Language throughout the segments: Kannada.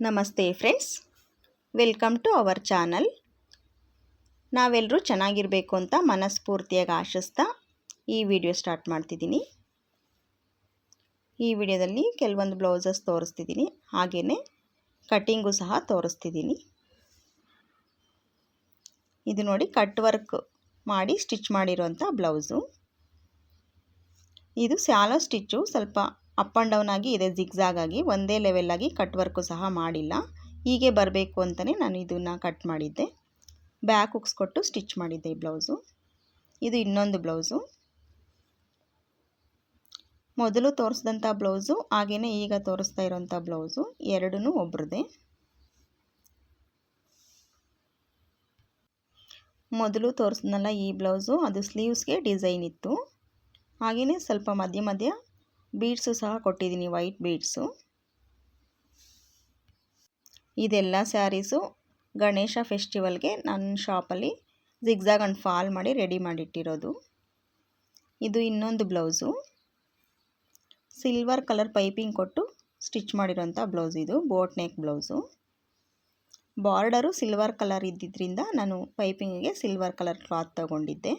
ನಮಸ್ತೆ friends. Welcome to our channel. ನಾವೆಲ್ಲರೂ ಚೆನ್ನಾಗಿರಬೇಕು ಅಂತ ಮನಸ್ಫೂರ್ತಿಯಾಗಿ ಆಶಿಸ್ತಾ ಈ ವಿಡಿಯೋ ಸ್ಟಾರ್ಟ್ ಮಾಡ್ತಿದ್ದೀನಿ. ಈ ವಿಡಿಯೋದಲ್ಲಿ ಕೆಲವೊಂದು ಬ್ಲೌಸಸ್ ತೋರಿಸ್ತಿದ್ದೀನಿ. ಹಾಗೆಯೇ ಕಟ್ಟಿಂಗು ಸಹ ತೋರಿಸ್ತಿದ್ದೀನಿ. ಇದು ನೋಡಿ ಕಟ್ ವರ್ಕ್ ಮಾಡಿ ಸ್ಟಿಚ್ ಮಾಡಿರುವಂಥ ಬ್ಲೌಸು. ಇದು ಸ್ಯಾಲೋ ಸ್ಟಿಚ್ಚು ಸ್ವಲ್ಪ ಅಪ್ ಆ್ಯಂಡ್ ಡೌನ್ ಆಗಿ, ಇದೆ ಜಿಗ್ಜಾಗ್ ಆಗಿ, ಒಂದೇ ಲೆವೆಲ್ಲಾಗಿ ಕಟ್ ವರ್ಕು ಸಹ ಮಾಡಿಲ್ಲ. ಹೀಗೆ ಬರಬೇಕು ಅಂತಲೇ ನಾನು ಇದನ್ನು ಕಟ್ ಮಾಡಿದ್ದೆ. ಬ್ಯಾಕ್ ಉಕ್ಸ್ಕೊಟ್ಟು ಸ್ಟಿಚ್ ಮಾಡಿದ್ದೆ ಈ ಬ್ಲೌಸು. ಇದು ಇನ್ನೊಂದು ಬ್ಲೌಸು. ಮೊದಲು ತೋರಿಸಿದಂಥ ಬ್ಲೌಸು ಹಾಗೆಯೇ ಈಗ ತೋರಿಸ್ತಾ ಇರೋಂಥ ಬ್ಲೌಸು ಎರಡೂ ಒಬ್ರದೇ. ಮೊದಲು ತೋರಿಸಿದ್ನಲ್ಲ ಈ ಬ್ಲೌಸು, ಅದು ಸ್ಲೀವ್ಸ್ಗೆ ಡಿಸೈನ್ ಇತ್ತು. ಹಾಗೆಯೇ ಸ್ವಲ್ಪ ಮಧ್ಯ ಮಧ್ಯ ಬೀಡ್ಸು ಸಹ ಕೊಟ್ಟಿದ್ದೀನಿ ವೈಟ್ ಬೀಡ್ಸು. ಇದೆಲ್ಲ ಸ್ಯಾರೀಸು ಗಣೇಶ ಫೆಸ್ಟಿವಲ್ಗೆ ನನ್ನ ಶಾಪಲ್ಲಿ ಜಿಗ್ಜಾಗ್ ಆ್ಯಂಡ್ ಫಾಲ್ ಮಾಡಿ ರೆಡಿ ಮಾಡಿಟ್ಟಿರೋದು. ಇದು ಇನ್ನೊಂದು ಬ್ಲೌಸು. ಸಿಲ್ವರ್ ಕಲರ್ ಪೈಪಿಂಗ್ ಕೊಟ್ಟು ಸ್ಟಿಚ್ ಮಾಡಿರೋಂಥ ಬ್ಲೌಸ್ ಇದು, boat neck blouse. Border silver colour ಇದ್ದಿದ್ದರಿಂದ ನಾನು ಪೈಪಿಂಗಿಗೆ ಸಿಲ್ವರ್ ಕಲರ್ ಕ್ಲಾತ್ ತಗೊಂಡಿದ್ದೆ.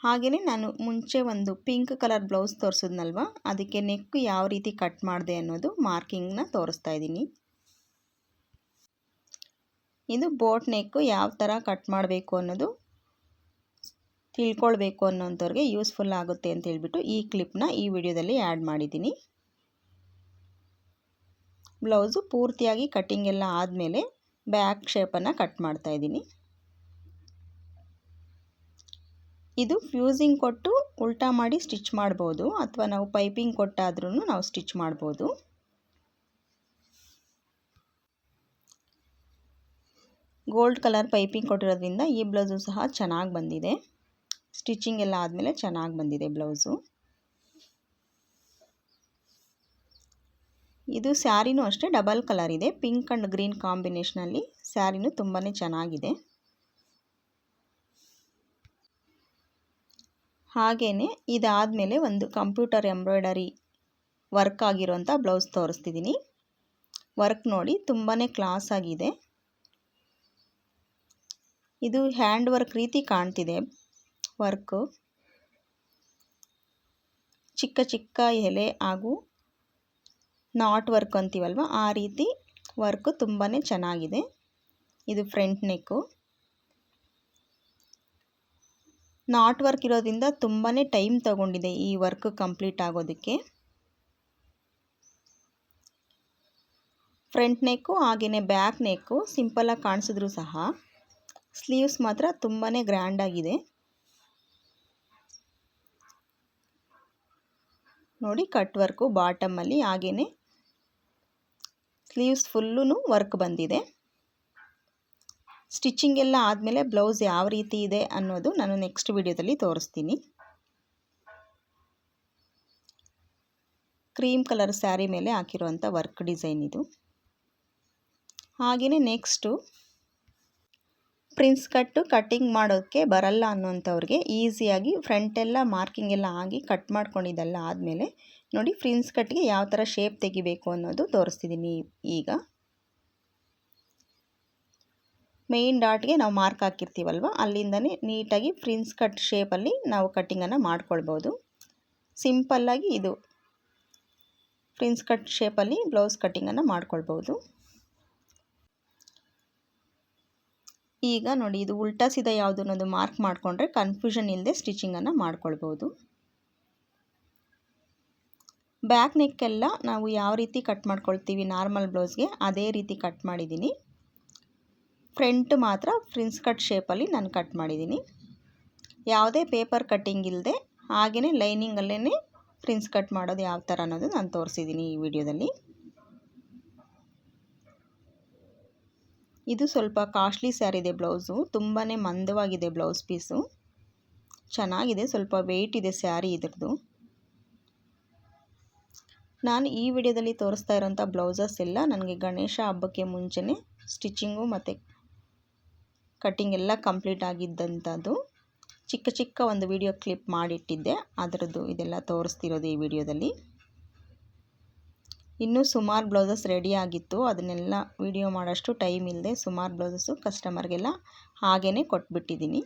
ಹಾಗೆಯೇ ನಾನು ಮುಂಚೆ ಒಂದು ಪಿಂಕ್ ಕಲರ್ ಬ್ಲೌಸ್ ತೋರಿಸಿದ್ನಲ್ವ? ಅದಕ್ಕೆ ನೆಕ್ ಯಾವ ರೀತಿ ಕಟ್ ಮಾಡಿದೆ ಅನ್ನೋದು ಮಾರ್ಕಿಂಗ್ನ ತೋರಿಸ್ತಾ ಇದ್ದೀನಿ. ಇದು ಬೋಟ್ ನೆಕ್ಕು ಯಾವ ಥರ ಕಟ್ ಮಾಡಬೇಕು ಅನ್ನೋದು ತಿಳ್ಕೊಳ್ಬೇಕು ಅನ್ನೋಂಥವ್ರಿಗೆ ಯೂಸ್ಫುಲ್ ಆಗುತ್ತೆ ಅಂತ ಹೇಳಿಬಿಟ್ಟು ಈ ಕ್ಲಿಪ್ನ ಈ ವಿಡಿಯೋದಲ್ಲಿ ಆ್ಯಡ್ ಮಾಡಿದ್ದೀನಿ. ಬ್ಲೌಸು ಪೂರ್ತಿಯಾಗಿ ಕಟ್ಟಿಂಗ್ ಎಲ್ಲ ಆದಮೇಲೆ ಬ್ಯಾಕ್ ಶೇಪನ್ನು ಕಟ್ ಮಾಡ್ತಾಯಿದ್ದೀನಿ ಇದು ಫ್ಯೂಸಿಂಗ್ ಕೊಟ್ಟು ಉಲ್ಟಾ ಮಾಡಿ ಸ್ಟಿಚ್ ಮಾಡ್ಬೋದು ಅಥವಾ ನಾವು ಪೈಪಿಂಗ್ ಕೊಟ್ಟಾದ್ರೂ ನಾವು ಸ್ಟಿಚ್ ಮಾಡ್ಬೋದು. ಗೋಲ್ಡ್ ಕಲರ್ ಪೈಪಿಂಗ್ ಕೊಟ್ಟಿರೋದ್ರಿಂದ ಈ ಬ್ಲೌಸು ಸಹ ಚೆನ್ನಾಗಿ ಬಂದಿದೆ. ಸ್ಟಿಚಿಂಗ್ ಎಲ್ಲ ಆದಮೇಲೆ ಚೆನ್ನಾಗಿ ಬಂದಿದೆ ಬ್ಲೌಸು. ಇದು ಸ್ಯಾರಿನೂ ಅಷ್ಟೇ, ಡಬಲ್ ಕಲರ್ ಇದೆ. ಪಿಂಕ್ ಆ್ಯಂಡ್ ಗ್ರೀನ್ ಕಾಂಬಿನೇಷನಲ್ಲಿ ಸ್ಯಾರಿನೂ ತುಂಬಾ ಚೆನ್ನಾಗಿದೆ. ಹಾಗೆಯೇ ಇದಾದಮೇಲೆ ಒಂದು ಕಂಪ್ಯೂಟರ್ ಎಂಬ್ರಾಯ್ಡರಿ ವರ್ಕ್ ಆಗಿರೋಂಥ ಬ್ಲೌಸ್ ತೋರಿಸ್ತಿದ್ದೀನಿ. ವರ್ಕ್ ನೋಡಿ ತುಂಬಾ ಕ್ಲಾಸ್ ಆಗಿದೆ. ಇದು ಹ್ಯಾಂಡ್ ವರ್ಕ್ ರೀತಿ ಕಾಣ್ತಿದೆ ವರ್ಕು. ಚಿಕ್ಕ ಚಿಕ್ಕ ಎಲೆ ಹಾಗೂ ನಾಟ್ ವರ್ಕ್ ಅಂತೀವಲ್ವ? ಆ ರೀತಿ ವರ್ಕು ತುಂಬಾ ಚೆನ್ನಾಗಿದೆ. ಇದು ಫ್ರಂಟ್ ನೆಕ್ಕು. ನಾಟ್ ವರ್ಕ್ ಇರೋದ್ರಿಂದ ತುಂಬಾ ಟೈಮ್ ತಗೊಂಡಿದೆ ಈ ವರ್ಕ್ ಕಂಪ್ಲೀಟ್ ಆಗೋದಕ್ಕೆ. ಫ್ರಂಟ್ ನೆಕ್ಕು ಹಾಗೆಯೇ ಬ್ಯಾಕ್ ನೆಕ್ಕು ಸಿಂಪಲಾಗಿ ಕಾಣಿಸಿದ್ರು ಸಹ ಸ್ಲೀವ್ಸ್ ಮಾತ್ರ ತುಂಬಾ ಗ್ರ್ಯಾಂಡಾಗಿದೆ ನೋಡಿ, ಕಟ್ ವರ್ಕು ಬಾಟಮಲ್ಲಿ ಹಾಗೆಯೇ ಸ್ಲೀವ್ಸ್ ಫುಲ್ಲು ವರ್ಕ್ ಬಂದಿದೆ. ಸ್ಟಿಚಿಂಗ್ ಎಲ್ಲ ಆದಮೇಲೆ ಬ್ಲೌಸ್ ಯಾವ ರೀತಿ ಇದೆ ಅನ್ನೋದು ನಾನು ನೆಕ್ಸ್ಟ್ ವಿಡಿಯೋದಲ್ಲಿ ತೋರಿಸ್ತೀನಿ. ಕ್ರೀಮ್ ಕಲರ್ ಸ್ಯಾರಿ ಮೇಲೆ ಹಾಕಿರುವಂಥ ವರ್ಕ್ ಡಿಸೈನ್ ಇದು. ಹಾಗೆಯೇ ನೆಕ್ಸ್ಟು ಪ್ರಿನ್ಸ್ ಕಟ್ಟು ಕಟ್ಟಿಂಗ್ ಮಾಡೋಕ್ಕೆ ಬರಲ್ಲ ಅನ್ನೋಂಥವ್ರಿಗೆ ಈಸಿಯಾಗಿ ಫ್ರಂಟೆಲ್ಲ ಮಾರ್ಕಿಂಗ್ ಎಲ್ಲ ಆಗಿ ಕಟ್ ಮಾಡ್ಕೊಂಡಿದ್ದೆಲ್ಲ ಆದಮೇಲೆ ನೋಡಿ ಪ್ರಿನ್ಸ್ ಕಟ್ಗೆ ಯಾವ ಥರ ಶೇಪ್ ತೆಗಿಬೇಕು ಅನ್ನೋದು ತೋರಿಸ್ತಿದ್ದೀನಿ ಈಗ. ಮೇಯ್ನ್ ಡಾಟ್ಗೆ ನಾವು ಮಾರ್ಕ್ ಹಾಕಿರ್ತೀವಲ್ವ? ಅಲ್ಲಿಂದನೇ ನೀಟಾಗಿ ಪ್ರಿನ್ಸ್ ಕಟ್ ಶೇಪಲ್ಲಿ ನಾವು ಕಟ್ಟಿಂಗನ್ನು ಮಾಡ್ಕೊಳ್ಬೋದು. ಸಿಂಪಲ್ಲಾಗಿ ಇದು. ಪ್ರಿನ್ಸ್ ಕಟ್ ಶೇಪಲ್ಲಿ ಬ್ಲೌಸ್ ಕಟ್ಟಿಂಗನ್ನು ಮಾಡ್ಕೊಳ್ಬೋದು. ಈಗ ನೋಡಿ, ಇದು ಉಲ್ಟಾ ಸೀದಾ ಅನ್ನೋದು ಮಾರ್ಕ್ ಮಾಡಿಕೊಂಡ್ರೆ ಕನ್ಫ್ಯೂಷನ್ ಇಲ್ಲದೆ ಸ್ಟಿಚಿಂಗನ್ನು ಮಾಡ್ಕೊಳ್ಬೋದು. ಬ್ಯಾಕ್ ನೆಕ್ಕೆಲ್ಲ ನಾವು ಯಾವ ರೀತಿ ಕಟ್ ಮಾಡ್ಕೊಳ್ತೀವಿ ನಾರ್ಮಲ್ ಬ್ಲೌಸ್ಗೆ ಅದೇ ರೀತಿ ಕಟ್ ಮಾಡಿದ್ದೀನಿ. ಫ್ರಂಟ್ ಮಾತ್ರ ಫ್ರಿನ್ಸ್ ಕಟ್ ಶೇಪಲ್ಲಿ ನಾನು ಕಟ್ ಮಾಡಿದ್ದೀನಿ. ಯಾವುದೇ ಪೇಪರ್ ಕಟ್ಟಿಂಗ್ ಇಲ್ಲದೆ ಹಾಗೆಯೇ ಲೈನಿಂಗಲ್ಲೇ ಫ್ರಿನ್ಸ್ ಕಟ್ ಮಾಡೋದು ಯಾವ ಥರ ಅನ್ನೋದು ನಾನು ತೋರಿಸಿದ್ದೀನಿ ಈ ವಿಡಿಯೋದಲ್ಲಿ. ಇದು ಸ್ವಲ್ಪ ಕಾಸ್ಟ್ಲಿ ಸ್ಯಾರಿ ಇದೆ ಬ್ಲೌಸು ತುಂಬಾ ಮಂದವಾಗಿದೆ ಬ್ಲೌಸ್ ಪೀಸು. ಚೆನ್ನಾಗಿದೆ, ಸ್ವಲ್ಪ ವೆಯ್ಟ್ ಇದೆ ಸ್ಯಾರಿ ಇದ್ರದ್ದು. ನಾನು ಈ ವಿಡಿಯೋದಲ್ಲಿ ತೋರಿಸ್ತಾ ಇರೋಂಥ ಬ್ಲೌಸಸ್ ಎಲ್ಲ ನನಗೆ ಗಣೇಶ ಹಬ್ಬಕ್ಕೆ ಮುಂಚೆನೇ ಸ್ಟಿಚಿಂಗು ಮತ್ತು ಕಟ್ಟಿಂಗ್ ಎಲ್ಲ ಕಂಪ್ಲೀಟ್ ಆಗಿದ್ದಂಥದ್ದು. ಚಿಕ್ಕ ಚಿಕ್ಕ ಒಂದು ವಿಡಿಯೋ ಕ್ಲಿಪ್ ಮಾಡಿಟ್ಟಿದ್ದೆ. ಅದರದ್ದು ಇದೆಲ್ಲ ತೋರಿಸ್ತಿರೋದು ಈ ವಿಡಿಯೋದಲ್ಲಿ. ಇನ್ನೂ ಸುಮಾರು ಬ್ಲೌಸಸ್ ರೆಡಿ ಆಗಿತ್ತು. ಅದನ್ನೆಲ್ಲ ವಿಡಿಯೋ ಮಾಡೋಷ್ಟು ಟೈಮ್ ಇಲ್ಲದೆ ಸುಮಾರು ಬ್ಲೌಸಸ್ಸು ಕಸ್ಟಮರ್ಗೆಲ್ಲ ಹಾಗೇ ಕೊಟ್ಬಿಟ್ಟಿದ್ದೀನಿ.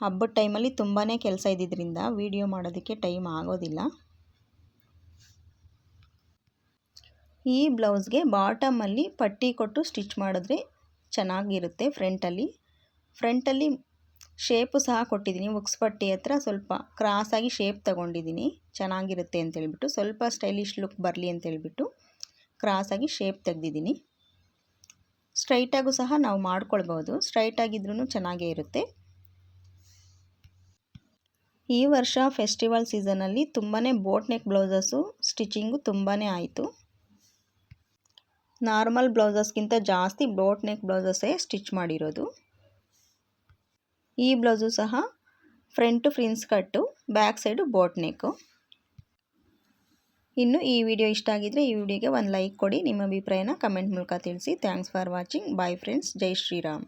ಹಬ್ಬದ ಟೈಮಲ್ಲಿ ತುಂಬಾ ಕೆಲಸ ಇದ್ದಿದ್ದರಿಂದ ವಿಡಿಯೋ ಮಾಡೋದಕ್ಕೆ ಟೈಮ್ ಆಗೋದಿಲ್ಲ. ಈ ಬ್ಲೌಸ್ಗೆ ಬಾಟಮಲ್ಲಿ ಪಟ್ಟಿ ಕೊಟ್ಟು ಸ್ಟಿಚ್ ಮಾಡಿದ್ರೆ ಚೆನ್ನಾಗಿರುತ್ತೆ ಫ್ರಂಟಲ್ಲಿ. ಫ್ರಂಟಲ್ಲಿ ಶೇಪು ಸಹ ಕೊಟ್ಟಿದ್ದೀನಿ. ಉಕ್ಸ್ ಪಟ್ಟಿ ಹತ್ರ ಸ್ವಲ್ಪ ಕ್ರಾಸಾಗಿ ಶೇಪ್ ತಗೊಂಡಿದ್ದೀನಿ. ಚೆನ್ನಾಗಿರುತ್ತೆ ಅಂತೇಳ್ಬಿಟ್ಟು ಸ್ವಲ್ಪ ಸ್ಟೈಲಿಶ್ ಲುಕ್ ಬರಲಿ ಅಂತೇಳ್ಬಿಟ್ಟು ಕ್ರಾಸಾಗಿ ಶೇಪ್ ತೆಗೆದಿದ್ದೀನಿ. ಸ್ಟ್ರೈಟಾಗೂ ಸಹ ನಾವು ಮಾಡ್ಕೊಳ್ಬೋದು. ಸ್ಟ್ರೈಟಾಗಿದ್ರೂ ಚೆನ್ನಾಗೇ ಇರುತ್ತೆ. ಈ ವರ್ಷ ಫೆಸ್ಟಿವಲ್ ಸೀಸನಲ್ಲಿ ತುಂಬಾ ಬೋಟ್ ನೆಕ್ ಬ್ಲೌಸಸ್ಸು, ಸ್ಟಿಚಿಂಗು ತುಂಬಾ ಆಯಿತು. ನಾರ್ಮಲ್ ಬ್ಲೌಸಸ್ಗಿಂತ ಜಾಸ್ತಿ ಬೋಟ್ ನೆಕ್ ಬ್ಲೌಸಸ್ಸೇ ಸ್ಟಿಚ್ ಮಾಡಿರೋದು. ಈ ಬ್ಲೌಸು ಸಹ ಫ್ರಂಟ್ ಫ್ರಿನ್ಸ್ ಕಟ್ಟು, ಬ್ಯಾಕ್ ಸೈಡು ಬೋಟ್ ನೆಕ್ಕು. ಇನ್ನು ಈ ವಿಡಿಯೋ ಇಷ್ಟ ಆಗಿದ್ದರೆ ಈ ವಿಡಿಯೋಗೆ ಒಂದು ಲೈಕ್ ಕೊಡಿ, ನಿಮ್ಮ ಅಭಿಪ್ರಾಯನ ಕಮೆಂಟ್ ಮೂಲಕ ತಿಳಿಸಿ. Thanks for watching. Bye friends. Jai Shriram.